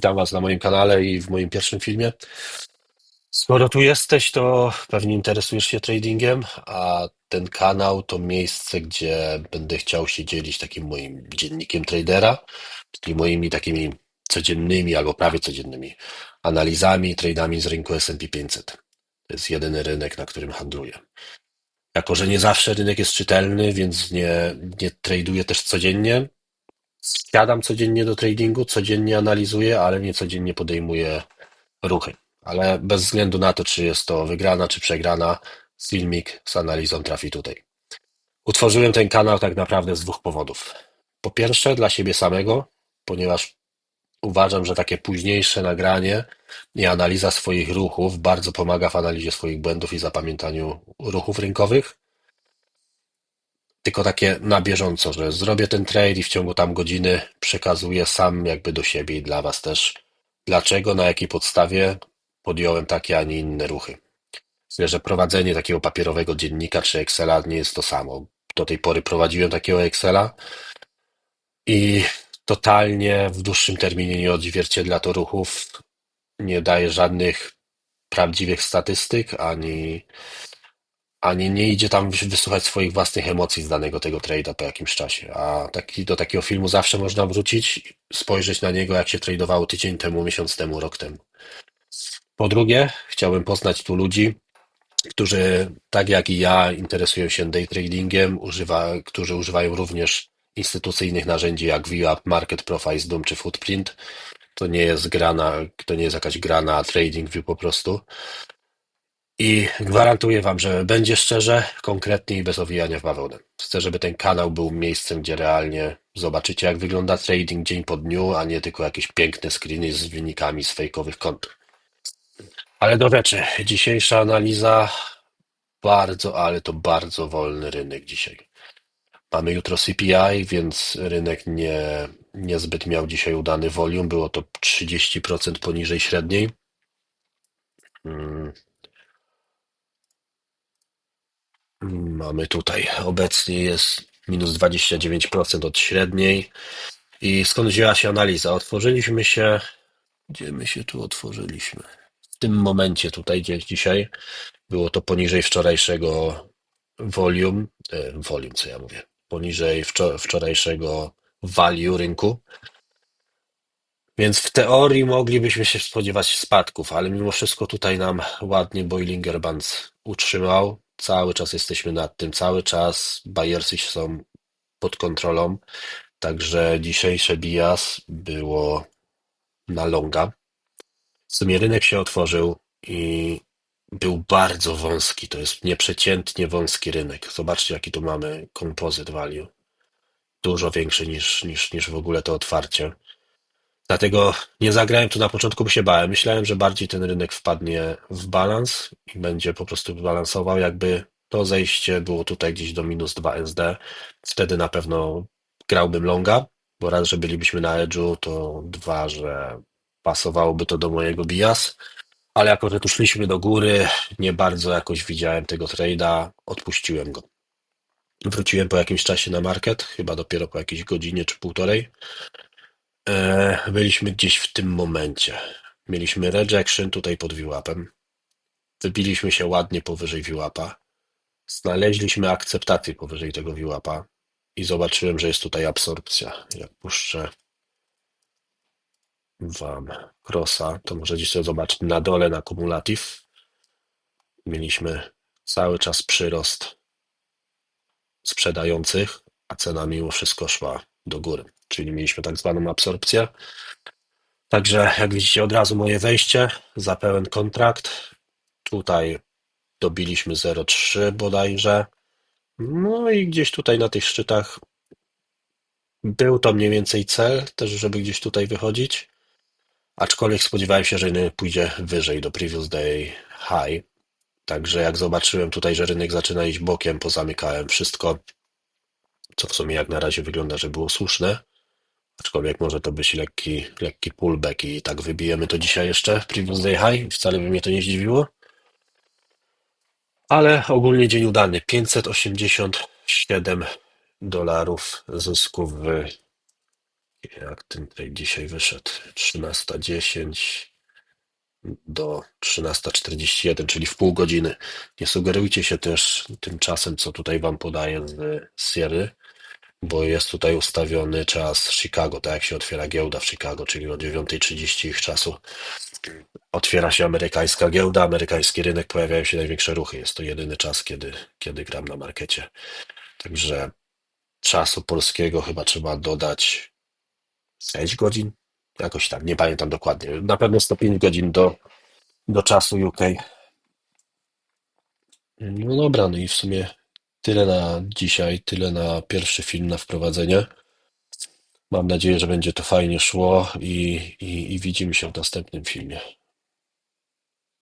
Witam Was na moim kanale i w moim pierwszym filmie. Skoro tu jesteś, to pewnie interesujesz się tradingiem, a ten kanał to miejsce, gdzie będę chciał się dzielić takim moim dziennikiem tradera, czyli moimi takimi codziennymi albo prawie codziennymi analizami, tradami z rynku S&P 500. To jest jedyny rynek, na którym handluję. Jako, że nie zawsze rynek jest czytelny, więc nie, nie traduję też codziennie, Siadam codziennie do tradingu, codziennie analizuję, ale nie codziennie podejmuję ruchy. Ale bez względu na to, czy jest to wygrana, czy przegrana, filmik z analizą trafi tutaj. Utworzyłem ten kanał tak naprawdę z dwóch powodów. Po pierwsze, dla siebie samego, ponieważ uważam, że takie późniejsze nagranie i analiza swoich ruchów bardzo pomaga w analizie swoich błędów i zapamiętaniu ruchów rynkowych tylko takie na bieżąco, że zrobię ten trade i w ciągu tam godziny przekazuję sam jakby do siebie i dla was też, dlaczego, na jakiej podstawie podjąłem takie, a nie inne ruchy. Myślę, że prowadzenie takiego papierowego dziennika czy Excela nie jest to samo. Do tej pory prowadziłem takiego Excela i totalnie w dłuższym terminie nie odzwierciedla to ruchów, nie daje żadnych prawdziwych statystyk, ani ani nie idzie tam wysłuchać swoich własnych emocji z danego tego trade'a po jakimś czasie. A taki, do takiego filmu zawsze można wrócić, spojrzeć na niego, jak się tradowało tydzień temu, miesiąc temu, rok temu. Po drugie, chciałbym poznać tu ludzi, którzy tak jak i ja interesują się day tradingiem, używa, którzy używają również instytucyjnych narzędzi jak VWAP, Market Profile, Doom czy Footprint. To nie jest grana, to nie jest jakaś grana TradingView po prostu. I gwarantuję Wam, że będzie szczerze, konkretnie i bez owijania w bawełnę. Chcę, żeby ten kanał był miejscem, gdzie realnie zobaczycie, jak wygląda trading dzień po dniu, a nie tylko jakieś piękne screeny z wynikami z fejkowych kont. Ale do rzeczy. Dzisiejsza analiza bardzo, ale to bardzo wolny rynek dzisiaj. Mamy jutro CPI, więc rynek nie, niezbyt miał dzisiaj udany volume. Było to 30% poniżej średniej. Hmm. Mamy tutaj obecnie jest minus 29% od średniej. I skąd wzięła się analiza? Otworzyliśmy się, gdzie my się tu otworzyliśmy? W tym momencie tutaj, gdzie dzisiaj, było to poniżej wczorajszego volume, e, volume, co ja mówię, poniżej wczorajszego value rynku. Więc w teorii moglibyśmy się spodziewać spadków, ale mimo wszystko tutaj nam ładnie Boilinger Bands utrzymał. Cały czas jesteśmy nad tym, cały czas Bayersy są pod kontrolą, także dzisiejsze bias było na longa. W sumie rynek się otworzył i był bardzo wąski, to jest nieprzeciętnie wąski rynek. Zobaczcie jaki tu mamy composite value. Dużo większy niż, niż, niż w ogóle to otwarcie. Dlatego nie zagrałem tu na początku, bo się bałem. Myślałem, że bardziej ten rynek wpadnie w balans i będzie po prostu balansował. Jakby to zejście było tutaj gdzieś do minus 2 SD, wtedy na pewno grałbym longa, bo raz, że bylibyśmy na edge'u, to dwa, że pasowałoby to do mojego bias. Ale jako, że tu szliśmy do góry, nie bardzo jakoś widziałem tego trade'a, odpuściłem go. Wróciłem po jakimś czasie na market, chyba dopiero po jakiejś godzinie czy półtorej. E, byliśmy gdzieś w tym momencie. Mieliśmy rejection tutaj pod VWAP-em. Wybiliśmy się ładnie powyżej VWAP-a. Znaleźliśmy akceptację powyżej tego VWAP-a i zobaczyłem, że jest tutaj absorpcja. Jak puszczę wam crossa, to możecie sobie zobaczyć na dole na kumulatyw. Mieliśmy cały czas przyrost sprzedających, a cena mimo wszystko szła do góry czyli mieliśmy tak zwaną absorpcję. Także jak widzicie od razu moje wejście za pełen kontrakt. Tutaj dobiliśmy 0,3 bodajże. No i gdzieś tutaj na tych szczytach był to mniej więcej cel, też żeby gdzieś tutaj wychodzić. Aczkolwiek spodziewałem się, że rynek pójdzie wyżej do previous day high. Także jak zobaczyłem tutaj, że rynek zaczyna iść bokiem, pozamykałem wszystko, co w sumie jak na razie wygląda, że było słuszne. Aczkolwiek może to być lekki, lekki pullback i tak wybijemy to dzisiaj jeszcze Previous Day High. Wcale by mnie to nie zdziwiło. Ale ogólnie dzień udany. 587 dolarów zysków w Jak ten trade dzisiaj wyszedł? 13.10 do 13.41, czyli w pół godziny. Nie sugerujcie się też tym czasem, co tutaj wam podaję z Sierry, bo jest tutaj ustawiony czas Chicago, tak jak się otwiera giełda w Chicago, czyli o 9.30 ich czasu. Otwiera się amerykańska giełda, amerykański rynek, pojawiają się największe ruchy. Jest to jedyny czas, kiedy, kiedy gram na markecie. Także czasu polskiego chyba trzeba dodać 6 godzin, jakoś tak, nie pamiętam dokładnie. Na pewno 105 godzin do, do czasu UK. No dobra, no i w sumie tyle na dzisiaj, tyle na pierwszy film, na wprowadzenie. Mam nadzieję, że będzie to fajnie szło i, i, i widzimy się w następnym filmie.